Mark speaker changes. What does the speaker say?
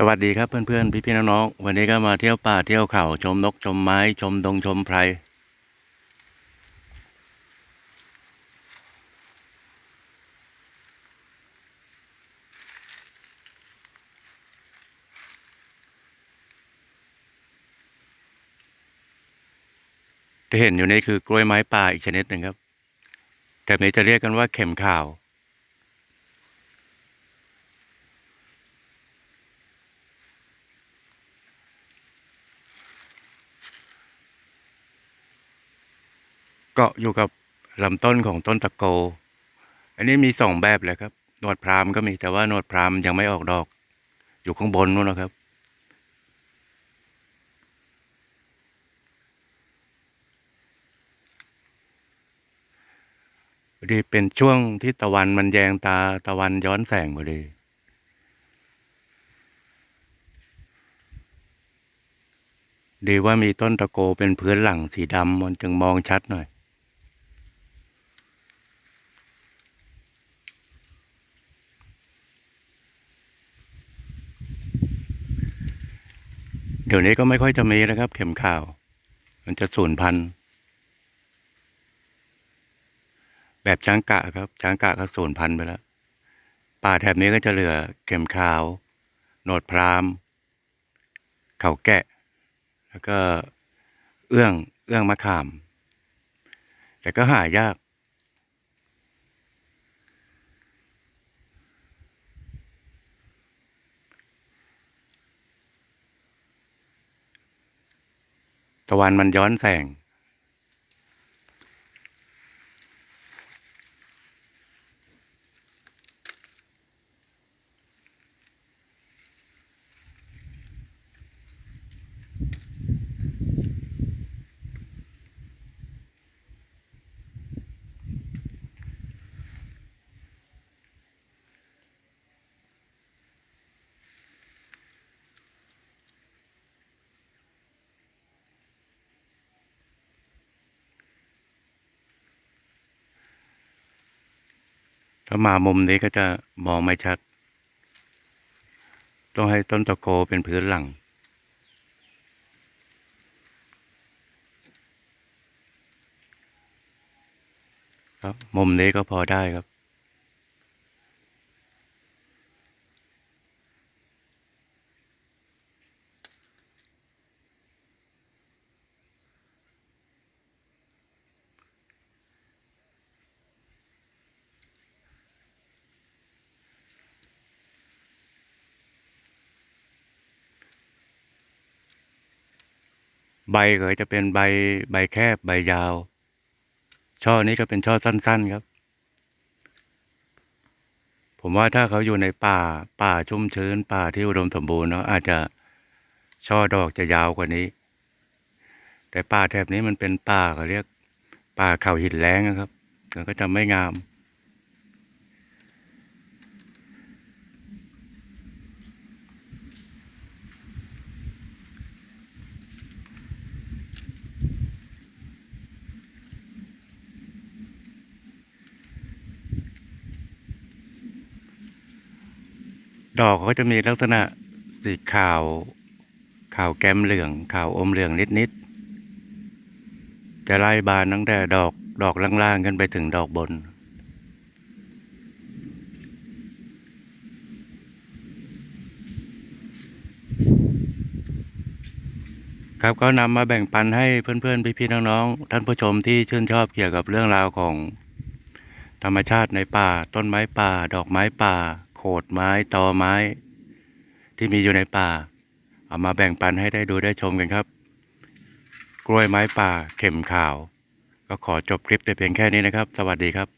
Speaker 1: สวัสดีครับเพื่อนๆ พี่ๆน้องๆวันนี้ก็มาเที่ยวป่าเที่ยวเขาชมนกชมไม้ชมดงชมไพรที่เห็นอยู่นี่คือกล้วยไม้ป่าอีกชนิดหนึ่งครับ แต่นี้จะเรียกกันว่าเข็มข่าว เกาะอยู่กับลำต้นของต้นตะโก อันนี้มีสองแบบเลยครับหนวดพรามก็มีแต่ว่าหนวดพรามยังไม่ออกดอก อยู่ข้างบนนู้นนะครับ พอดีเป็นช่วงที่ตะวันมันแยงตาตะวันย้อนแสงพอดีดีว่ามีต้นตะโกเป็นพื้นหลังสีดำมันจึงมองชัดหน่อย เดี๋ยวนี้ก็ไม่ค่อยจะมีแล้วครับ เข็มข่าว มันจะสูญพันธุ์แบบช้างกะครับช้างกะก็สูญพันธุ์ไปแล้ว ป่าแถบนี้ก็จะเหลือเข็มขาวโหนดพรามเขาแกะ แล้วก็เอื้องเอื้องมะขาม แต่ก็หายาก ตะวันมันย้อนแสง ถ้ามามุมนี้ก็จะมองไม่ชัด ต้องให้ต้นตะโกเป็นพื้นหลัง ครับ มุมนี้ก็พอได้ครับ ใบก็จะเป็นใบใบแคบใบยาว ช่อนี้ก็เป็นช่อสั้น ๆครับ ผมว่าถ้าเขาอยู่ในป่าป่าชุ่มชื้น ป่าที่อุดมสมบูรณ์เนาะอาจจะช่อดอกจะยาวกว่านี้ แต่ป่าแถบนี้มันเป็นป่าเขาเรียก ป่าเขาหินแล้งนะครับมันก็จะไม่งาม ดอกเขาจะมีลักษณะสีขาว ขาวแก้มเหลืองขาวอมเหลืองนิดๆจะไล่บานตั้งแต่ดอกดอกล่างๆขึ้นไปถึงดอกบนครับก็นำมาแบ่งปันให้เพื่อนๆ พี่ๆ น้องๆ ท่านผู้ชมที่ชื่นชอบเกี่ยวกับเรื่องราวของธรรมชาติในป่า ต้นไม้ป่า ดอกไม้ป่า โขดไม้ตอไม้ ที่มีอยู่ในป่า เอามาแบ่งปันให้ได้ดูได้ชมกันครับ กล้วยไม้ป่าเข็มขาว ก็ขอจบคลิปแต่เพียงแค่นี้นะครับ สวัสดีครับ